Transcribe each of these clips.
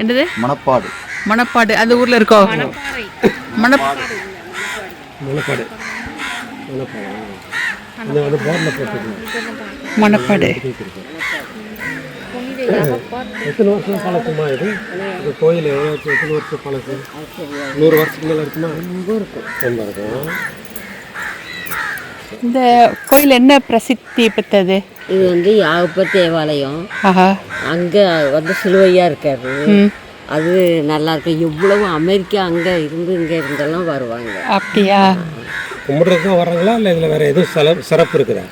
என்னது? மணப்பாடு. மணப்பாடு. அந்த ஊர்ல இருக்கோ? மணப் முளைப்பாடு முளைப்பாடு அந்த அந்த போர்டில் போட்டுருக்கோம் மணப்பாடு. எத்தனை வருஷம் பழக்கமா இது? இந்த கோயில் எவ்வளோ எத்தனை வருஷம் பழக்கம்? நூறு வருஷத்துக்கு மேலே இருக்குமா ரொம்ப இருக்கும்? ரொம்ப இருக்கும். இந்த கோயில் என்ன பிரசித்தி பெற்றது? இது வந்து யாகப்பர் தேவாலயம். அங்கே வந்து சிலுவையாக இருக்காரு அது நல்லா இருக்கு. எவ்வளவு அமெரிக்கா அங்கே இருந்து இங்கே இருந்தெல்லாம் வருவாங்க. அப்படியா? கும்பிட்றதுக்கு தான் வர்றாங்களா? இல்லை இதில் வேறு எதுவும் சில சிறப்பு இருக்குதா?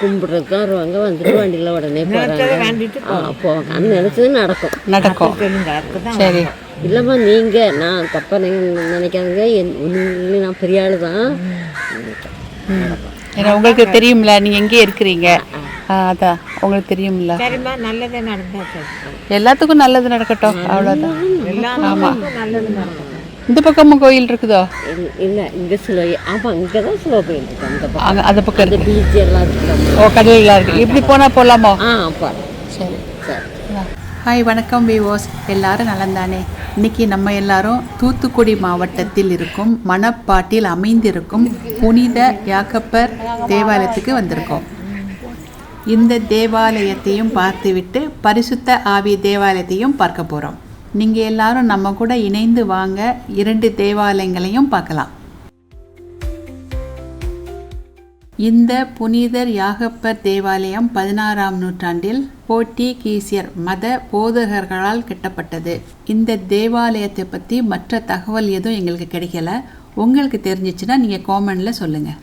கும்பிட்றதுக்கு தான் வருவாங்க. வந்துட்டு வண்டியில் உடனே போகிறாங்க போவாங்க நினச்சது நடக்கும். நடக்கும். சரி. இல்லைம்மா நீங்கள் நான் தப்பாக நினைக்காதீங்க. என் உண்மையிலே நான் பெரிய ஆள் தான் ஏன்னா உங்களுக்கு தெரியும்ல நீங்க எங்கே இருக்கிறீங்க. அதான் உங்களுக்கு தெரியும்ல. சரிம்மா நல்லதே நடந்தா எல்லாத்துக்கும் நல்லது நடக்கட்டும் அவ்வளோதான் ஆமா. நல்லது நடக்கும் இந்த பக்கமும் கோயில் இருக்குதோ? இல்லை இங்கே சிலுவை. ஆமாம் இங்கே தான் சிலுவை கோயில் இருக்கு அந்த பக்கம். அந்த பக்கம் இருக்கு. பீச் எல்லாம் இருக்குல்ல ஓ கடல்லாம் இருக்கு. இப்படி போனா போலாமோ? ஆ அப்பா சரி. சரி. ஹாய் வணக்கம் விவோஸ் எல்லாரும் நலந்தானே இன்னைக்கு நம்ம எல்லாரும் தூத்துக்குடி மாவட்டத்தில் இருக்கும் மணப்பாட்டில் அமைந்திருக்கும் புனித யாக்கப்பர் தேவாலயத்துக்கு வந்திருக்கோம். இந்த தேவாலயத்தையும் பார்த்துவிட்டு பரிசுத்த ஆவி தேவாலயத்தையும் பார்க்க போகிறோம் நீங்கள் எல்லாரும் நம்ம கூட இணைந்து வாங்க இரண்டு தேவாலயங்களையும் பார்க்கலாம். இந்த புனிதர் யாகப்பர் தேவாலயம் பதினாறாம் நூற்றாண்டில் போர்த்துகீசியர் மத போதகர்களால் கட்டப்பட்டது. இந்த தேவாலயத்தை பற்றி மற்ற தகவல் எதுவும் எங்களுக்கு கிடைக்கல. உங்களுக்கு தெரிஞ்சிச்சுன்னா நீங்கள் காமெண்டில் சொல்லுங்கள்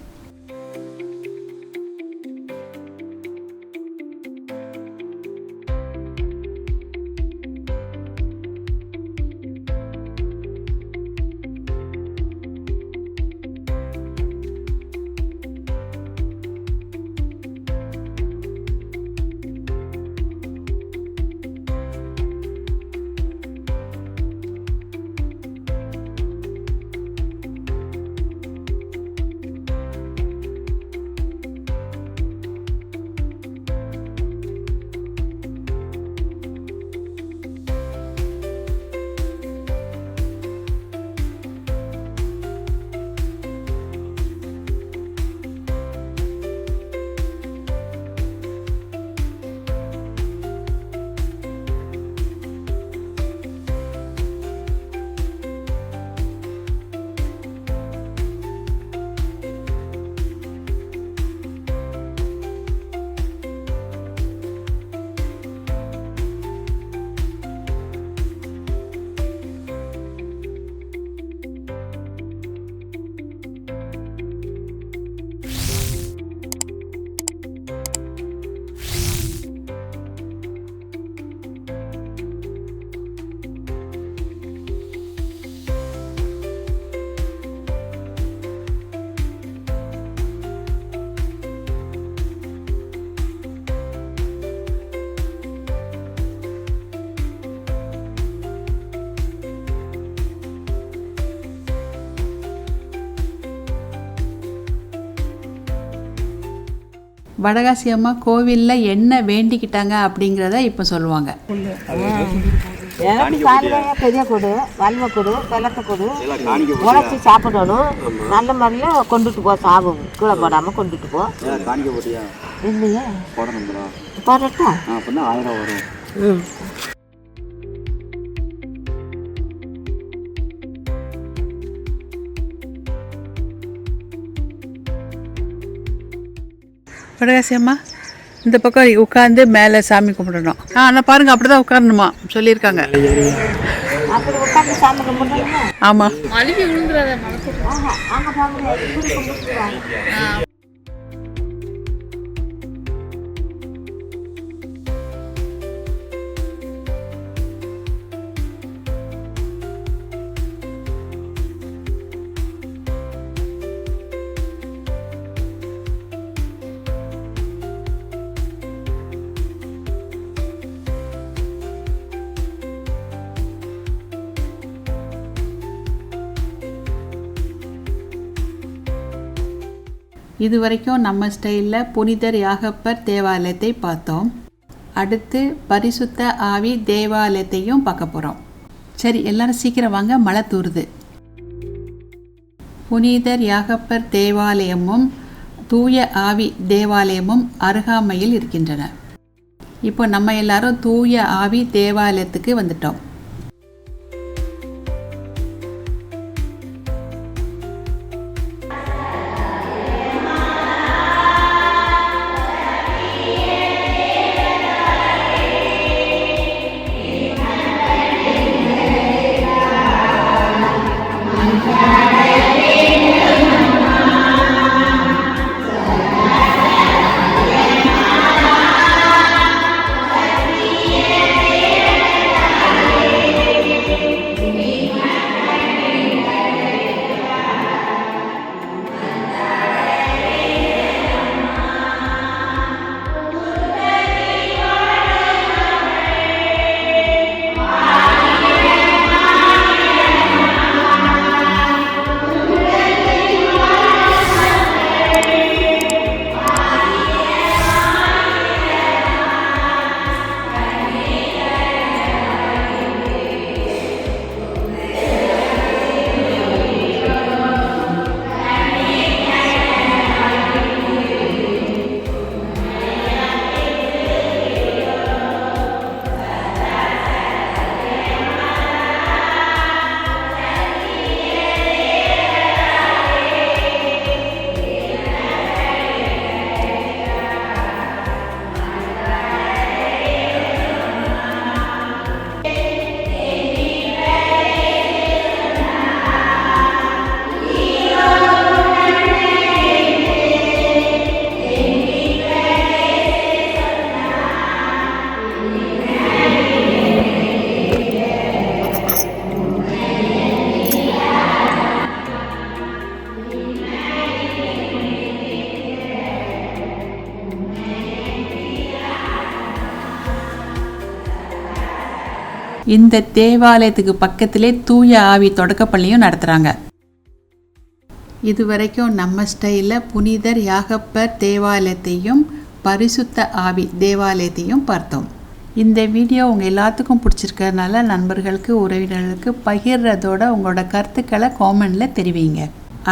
வடகாசி அம்மா கோவிலில் என்ன வேண்டிக்கிட்டாங்க அப்படிங்கிறத இப்போ சொல்லுவாங்க. பெரிய கொடு வல்வ கொடு வெள்ளத்தை கொடு உழைச்சி சாப்பிடணும். நல்ல முறையில் கொண்டுட்டு போ சாவு. கீழே போடாமல் கொண்டுட்டு போ. இல்லையே? போடட்டா? ஆயிரம் வரும். பிரகாசியம்மா இந்த பக்கம் உட்காந்து மேலே சாமி கும்பிடணும். ஆ ஆனால் பாருங்க அப்படி தான் உட்காரணுமா? சொல்லியிருக்காங்க. அப்படி ஆமாம் இதுவரைக்கும் இது வரைக்கும் நம்ம ஸ்டைலில் புனிதர் யாகப்பர் தேவாலயத்தை பார்த்தோம். அடுத்து பரிசுத்த ஆவி தேவாலயத்தையும் பார்க்க போகிறோம் சரி எல்லாரும் சீக்கிரம் வாங்க மழை தூறுது புனிதர் யாகப்பர் தேவாலயமும் தூய ஆவி தேவாலயமும் அருகாமையில் இருக்கின்றன. இப்போ நம்ம எல்லாரும் தூய ஆவி தேவாலயத்துக்கு வந்துட்டோம். இந்த தேவாலயத்துக்கு பக்கத்திலே தூய ஆவி தொடக்கப்பள்ளியும் நடத்துகிறாங்க இதுவரைக்கும் நம்ம ஸ்டைலில் புனிதர் யாகப்பர் தேவாலயத்தையும் பரிசுத்த ஆவி தேவாலயத்தையும் பார்த்தோம். இந்த வீடியோ உங்கள் எல்லாத்துக்கும் பிடிச்சிருக்கிறதுனால நண்பர்களுக்கு உறவினர்களுக்கு பகிர்றதோட உங்களோட கருத்துக்களை காமெண்டில் தெரிவிங்க.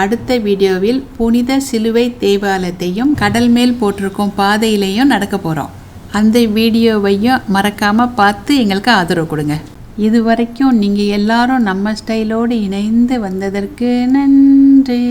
அடுத்த வீடியோவில் புனித சிலுவை தேவாலயத்தையும் கடல் மேல் போட்டிருக்கும் பாதையிலையும் நடக்க போகிறோம் அந்த வீடியோவையும் மறக்காமல் பார்த்து எங்களுக்கு ஆதரவு கொடுங்க. இது வரைக்கும் நீங்கள் எல்லாரும் நம்ம ஸ்டைலோடு இணைந்து வந்ததற்கு நன்றி.